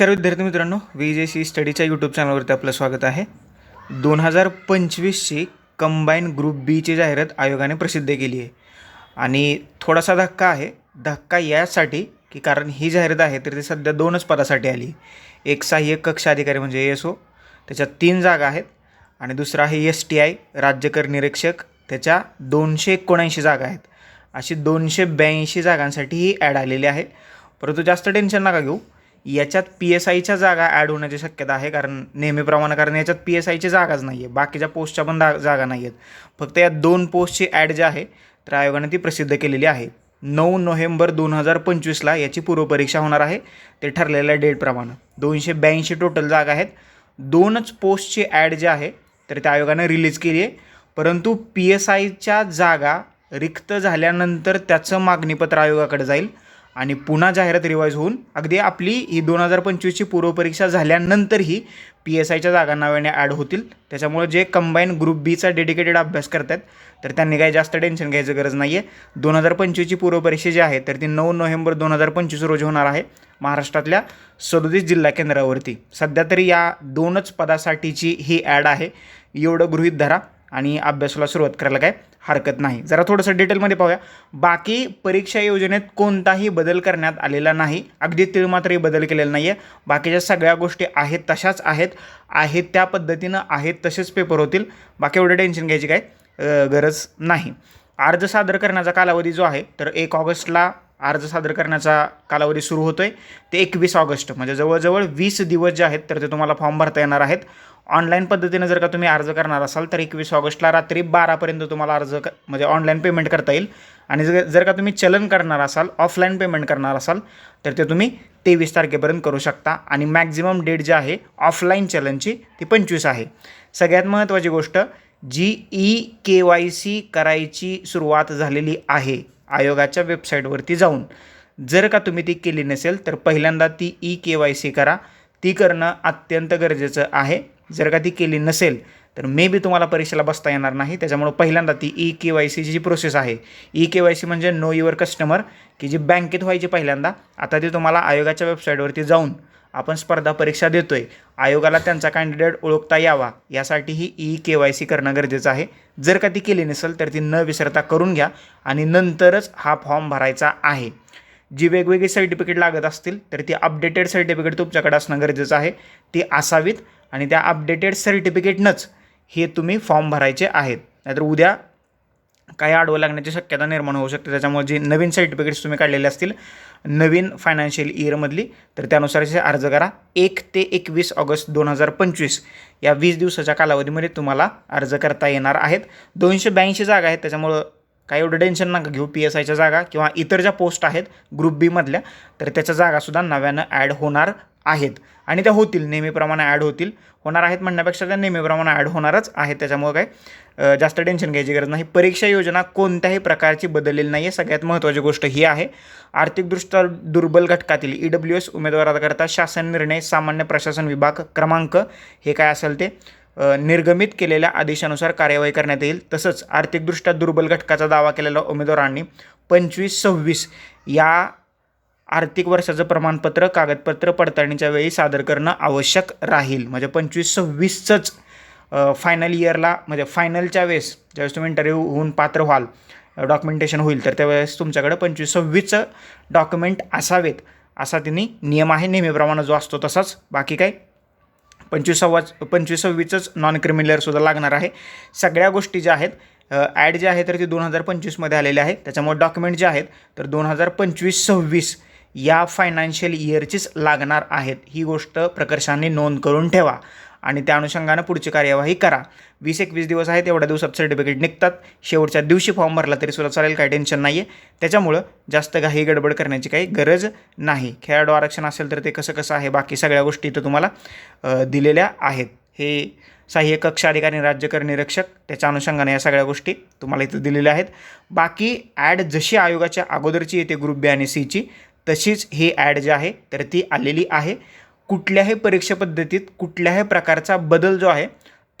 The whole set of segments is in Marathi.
तर विद्यार्थी मित्रांनो व्ही जे सी स्टडीच्या यूट्यूब चॅनलवरती आपलं स्वागत आहे. दोन हजार पंचवीसची कंबाईन ग्रुप बीची जाहिरात आयोगाने प्रसिद्ध केली आहे. आणि थोडासा धक्का आहे. धक्का यासाठी की कारण ही जाहिरात आहे तर ती सध्या दोनच पदासाठी आली. एक सहाय्यक कक्ष अधिकारी म्हणजे एस ओ त्याच्यात तीन जागा आहेत. आणि दुसरा आहे एस टी आय राज्यकर निरीक्षक त्याच्या दोनशे एकोणऐंशी जागा आहेत. अशी दोनशे ब्याऐंशी जागांसाठी ही ॲड आलेली आहे. परंतु जास्त टेन्शन नका घेऊ. याच्यात पी एस आयच्या जागा ॲड होण्याची शक्यता आहे कारण नेहमीप्रमाणे कारण याच्यात पी एस आयची जागाच नाही आहे बाकीच्या पोस्टच्या पण दा जागा नाही आहेत फक्त या दोन पोस्टची ॲड जी आहे तर आयोगाने ती प्रसिद्ध केलेली आहे. नऊ नोव्हेंबर दोन हजार पंचवीसला याची पूर्वपरीक्षा होणार आहे ते ठरलेल्या डेटप्रमाणे दोनशे ब्याऐंशी टोटल जागा आहेत. दोनच पोस्टची ॲड जी आहे तर त्या आयोगाने रिलीज केली आहे. परंतु पी एस आयच्या जागा रिक्त झाल्यानंतर त्याचं मागणीपत्र आयोगाकडे जाईल. आणि पुन्हा जाहिरात रिवाईज होऊन अगदी आपली ही दोन हजार पंचवीसची पूर्वपरीक्षा झाल्यानंतरही पी एस आयच्या जागा नव्याने ॲड होतील. त्याच्यामुळे जे कंबाईन ग्रुप बीचा डेडिकेटेड अभ्यास करतात तर त्यांनी काही जास्त टेन्शन घ्यायची गरज नाही आहे दोन हजार पंचवीसची पूर्वपरीक्षा जी आहे तर ती नऊ नोव्हेंबर दोन हजार पंचवीस रोजी होणार आहे महाराष्ट्रातल्या सदोतीस जिल्हा केंद्रावरती. सध्या तरी या दोनच पदासाठीची ही ॲड आहे. एवढं गृहीत धरा. आणि अभ्यासाला सुरुवात करायला काय हरकत नाही. जरा थोडंसं डिटेलमध्ये पाहूया. बाकी परीक्षा योजनेत कोणताही बदल करण्यात आलेला नाही. अगदी तीळ मात्रही बदल केलेला नाही आहे बाकीच्या सगळ्या गोष्टी आहेत तशाच आहेत. आहेत त्या पद्धतीनं आहेत तसेच पेपर होतील. बाकी एवढं टेन्शन घ्यायची काय गरज नाही. अर्ज सादर करण्याचा कालावधी जो आहे तर एक ऑगस्टला अर्ज सादर करण्याचा कालावधी सुरू होतो आहे ते एकवीस ऑगस्ट म्हणजे जवळजवळ वीस दिवस जे आहेत तर ते तुम्हाला फॉर्म भरता येणार आहेत. ऑनलाईन पद्धतीनं जर का तुम्ही अर्ज करणार असाल तर एकवीस ऑगस्टला रात्री बारापर्यंत तुम्हाला अर्ज क म्हणजे ऑनलाईन पेमेंट करता येईल. आणि जर जर का तुम्ही चलन करणार असाल ऑफलाईन पेमेंट करणार असाल तर ते तुम्ही तेवीस तारखेपर्यंत करू शकता. आणि मॅक्झिमम डेट जी आहे ऑफलाईन चलनची ती पंचवीस आहे. सगळ्यात महत्त्वाची गोष्ट जी ई के वाय सी करायची सुरुवात झालेली आहे आयोगाच्या वेबसाईटवरती जाऊन. जर का तुम्ही ती केली नसेल तर पहिल्यांदा ती ई के वाय सी करा. ती करणं अत्यंत गरजेचं आहे. जर का ती केली नसेल तर मे बी तुम्हाला परीक्षेला बसता येणार नाही. त्याच्यामुळं पहिल्यांदा ती ई के वाय सीची जी प्रोसेस आहे ई के वाय सी म्हणजे नो युअर कस्टमर की जी बँकेत व्हायची पहिल्यांदा आता ती तुम्हाला आयोगाच्या वेबसाईटवरती जाऊन आपण स्पर्धा परीक्षा देतो आहे आयोगाला त्यांचा कॅन्डिडेट ओळखता यावा यासाठी ही ई के वाय सी करणं गरजेचं आहे. जर का ती केली नसेल तर ती न विसरता करून घ्या आणि नंतरच हा फॉर्म भरायचा आहे. जी वेगवेगळी सर्टिफिकेट लागत असतील तर ती अपडेटेड सर्टिफिकेट तुमच्याकडे असणं गरजेचं आहे. ती असावीत आणि त्या अपडेटेड सर्टिफिकेटनंच हे तुम्ही फॉर्म भरायचे आहेत. नाहीतर उद्या काही आडवं लागण्याची शक्यता निर्माण होऊ शकते. त्याच्यामुळे जे नवीन सर्टिफिकेट्स तुम्ही काढलेले असतील नवीन फायनान्शियल इयरमधली तर त्यानुसारचे अर्ज करा. एक ते एकवीस ऑगस्ट दोन हजार पंचवीस या वीस दिवसाच्या कालावधीमध्ये तुम्हाला अर्ज करता येणार आहेत. दोनशे ब्याऐंशी जागा आहेत त्याच्यामुळं काही एवढं टेन्शन नका घेऊ पी एस आयच्या जागा किंवा इतर ज्या पोस्ट आहेत ग्रुप बीमधल्या तर त्याच्या जागासुद्धा नव्यानं ॲड होणार आहेत. आणि त्या होतील नेहमीप्रमाणे ॲड होतील. होणार आहेत म्हणण्यापेक्षा त्या नेहमीप्रमाणे ॲड होणारच आहेत. त्याच्यामुळं काय जास्त टेन्शन घ्यायची गरज नाही. परीक्षा योजना कोणत्याही प्रकारची बदललेली नाही आहे सगळ्यात महत्त्वाची गोष्ट ही आहे. आर्थिकदृष्ट्या दुर्बल घटकातील ई डब्ल्यू एस उमेदवाराकरता शासन निर्णय सामान्य प्रशासन विभाग क्रमांक हे काय असेल ते? निर्गमित केलेल्या आदेशानुसार कार्यवाही करण्यात येईल. तसंच आर्थिकदृष्ट्या दुर्बल घटकाचा दावा केलेल्या उमेदवारांनी पंचवीस सव्वीस या आर्थिक वर्षाचं प्रमाणपत्र कागदपत्र पडताळणीच्या वेळी सादर करणं आवश्यक राहील. म्हणजे पंचवीस सव्वीसचंच फायनल इयरला म्हणजे फायनलच्या वेळेस ज्यावेळेस तुम्ही इंटरव्ह्यू होऊन पात्र व्हाल डॉक्युमेंटेशन होईल तर त्यावेळेस तुमच्याकडे पंचवीस सव्वीसचं डॉक्युमेंट असावेत. असा तिने नियम आहे नेहमीप्रमाणे जो असतो तसाच. बाकी काय? पंचवीस सव्वा पंचवीस सव्वीसच नॉन क्रिमिनलसुद्धा लागणार आहे. सगळ्या गोष्टी ज्या आहेत ॲड जे आहे तर ते दोन हजार पंचवीसमध्ये आलेले आहे त्याच्यामुळे डॉक्युमेंट जे आहेत तर दोन हजार पंचवीस सव्वीस या फायनान्शियल इयरचीच लागणार आहेत. ही गोष्ट प्रकर्षाने नोंद करून ठेवा. आणि त्या अनुषंगानं पुढची कार्यवाही करा. वीस एकवीस दिवस आहेत एवढ्या दिवसात सर्टिफिकेट निघतात. शेवटच्या दिवशी फॉर्म भरला तरी सुद्धा चालेल काही टेन्शन नाही आहे त्याच्यामुळं जास्त घाई गडबड करण्याची काही गरज नाही. खेळाडू आरक्षण असेल तर ते कसं कसं आहे बाकी सगळ्या गोष्टी इथं तुम्हाला दिलेल्या आहेत. हे सहाय्य कक्ष अधिकारी राज्यकर निरीक्षक त्याच्या अनुषंगाने या सगळ्या गोष्टी तुम्हाला इथं दिलेल्या आहेत. बाकी ॲड जशी आयोगाच्या अगोदरची येते ग्रुप बी आणि सीची तशीच ही ॲड जी आहे तर ती आलेली आहे. कुठल्याही परीक्षा पद्धतीत कुठल्याही प्रकारचा बदल जो आहे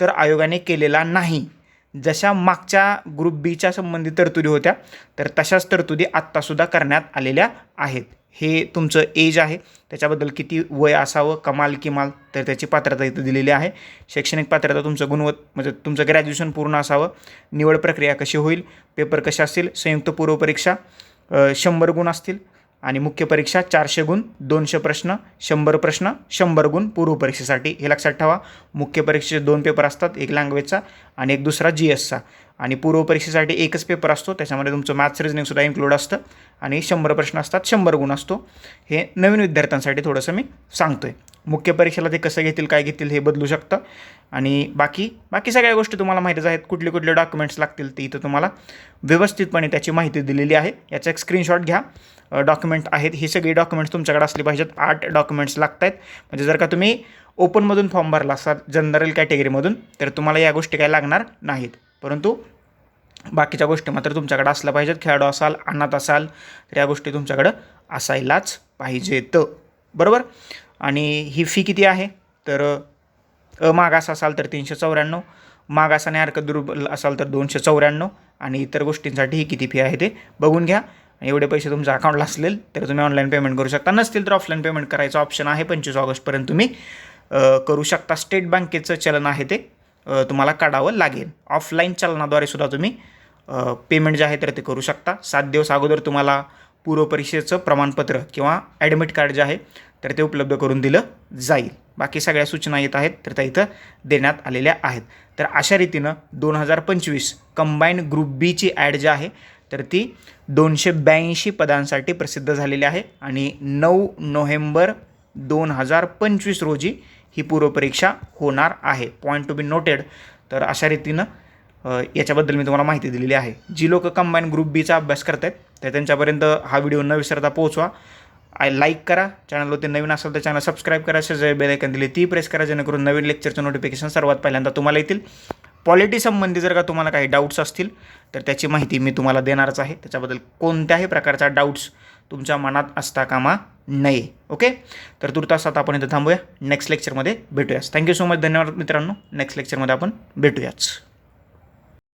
तर आयोगाने केलेला नाही. जशा मागच्या ग्रुप बीच्या संबंधित तरतुदी होत्या तर तशाच तरतुदी आत्तासुद्धा करण्यात आलेल्या आहेत. हे तुमचं एज आहे. त्याच्याबद्दल किती वय असावं कमाल किमाल तर त्याची पात्रता इथं दिलेली आहे. शैक्षणिक पात्रता तुमचं गुणवत म्हणजे तुमचं ग्रॅज्युएशन पूर्ण असावं. निवड प्रक्रिया कशी होईल पेपर कसे असतील संयुक्त पूर्वपरीक्षा शंभर गुण असतील आणि मुख्य परीक्षा चारशे गुण दोनशे प्रश्न शंभर प्रश्न शंभर गुण पूर्वपरीक्षेसाठी हे लक्षात ठेवा. मुख्य परीक्षेचे दोन पेपर असतात एक लँग्वेजचा आणि एक दुसरा जी एसचा आणि पूर्वपरीक्षेसाठी एकच पेपर असतो त्याच्यामध्ये तुमचं मॅथ्स रिजनिंगसुद्धा इन्क्लूड असतं. आणि शंभर प्रश्न असतात शंभर गुण असतो. हे नवीन विद्यार्थ्यांसाठी थोडंसं मी सांगतो आहे मुख्य परीक्षेला ते कसं घेतील काय घेतील हे बदलू शकतं. आणि बाकी बाकी सगळ्या गोष्टी तुम्हाला माहितीच आहेत. कुठले कुठले डॉक्युमेंट्स लागतील ते इथं तुम्हाला व्यवस्थितपणे त्याची माहिती दिलेली आहे. याचा एक स्क्रीनशॉट घ्या. डॉक्युमेंट आहेत. ही सगळी डॉक्युमेंट्स तुमच्याकडे असली पाहिजेत. आठ डॉक्युमेंट्स लागत आहेत म्हणजे जर का तुम्ही ओपनमधून फॉर्म भरला असाल जनरल कॅटेगरीमधून तर तुम्हाला या गोष्टी काय लागणार नाहीत. परंतु बाकीच्या गोष्टी मात्र तुमच्याकडे असल्या पाहिजेत. खेळाडू असाल अनाथ असाल तर या गोष्टी तुमच्याकडं असायलाच पाहिजेत. बरोबर? आणि ही फी किती आहे? तर अमागास मागास असाल तर तीनशे चौऱ्याण्णव मागास आणि अर्क दुर्बल असाल तर दोनशे चौऱ्याण्णव आणि इतर गोष्टींसाठी ही किती फी आहे ते बघून घ्या. एवढे पैसे तुमच्या अकाउंटला असतील तर तुम्ही ऑनलाईन पेमेंट करू शकता. नसतील तर ऑफलाईन पेमेंट करायचं ऑप्शन आहे. पंचवीस ऑगस्टपर्यंत तुम्ही करू शकता. स्टेट बँकेचं चलन आहे ते तुम्हाला काढावं लागेल. ऑफलाईन चलनाद्वारे सुद्धा तुम्ही पेमेंट जे आहे तर ते करू शकता. सात दिवस अगोदर तुम्हाला पूर्वपरीक्षेचं प्रमाणपत्र किंवा ॲडमिट कार्ड जे आहे तर ते उपलब्ध करून दिलं जाईल. बाकी सगळ्या सूचना येत आहेत तर त्या इथं देण्यात आलेल्या आहेत. तर अशा रीतीनं दोन हजार पंचवीस कंबाईन ग्रुप बीची ॲड जी आहे तर ती दोनशे ब्याऐंशी पदांसाठी प्रसिद्ध झालेली आहे आणि नऊ नोव्हेंबर दोन हजार पंचवीस रोजी ही पूर्वपरीक्षा होणार आहे. पॉईंट टू बी नोटेड तर अशा रीतीनं याच्याबद्दल मी तुम्हाला माहिती दिलेली आहे. जी लोक कंबाईन ग्रुप बीचा अभ्यास करत आहेत तर त्यांच्यापर्यंत हा व्हिडिओ न विसरता पोहोचवा. आय लाईक करा. चॅनलवरती नवीन असेल तर चॅनल सबस्क्राईब करा. जे बेलायकन दिली ती प्रेस करा जेणेकरून नवीन लेक्चरचं नोटिफिकेशन सर्वात पहिल्यांदा तुम्हाला येतील. पॉलिटी संबंधी जर का तुम्हाला काही डाऊट्स असतील तर त्याची माहिती मी तुम्हाला देणारच आहे. त्याच्याबद्दल कोणत्याही प्रकारचा डाऊट्स तुमच्या मनात असता कामा नये. ओके तर तुर्तास आता आपण इथं थांबूया. नेक्स्ट लेक्चरमध्ये भेटूयाच. थँक्यू सो मच धन्यवाद मित्रांनो. नेक्स्ट लेक्चरमध्ये आपण भेटूयाच.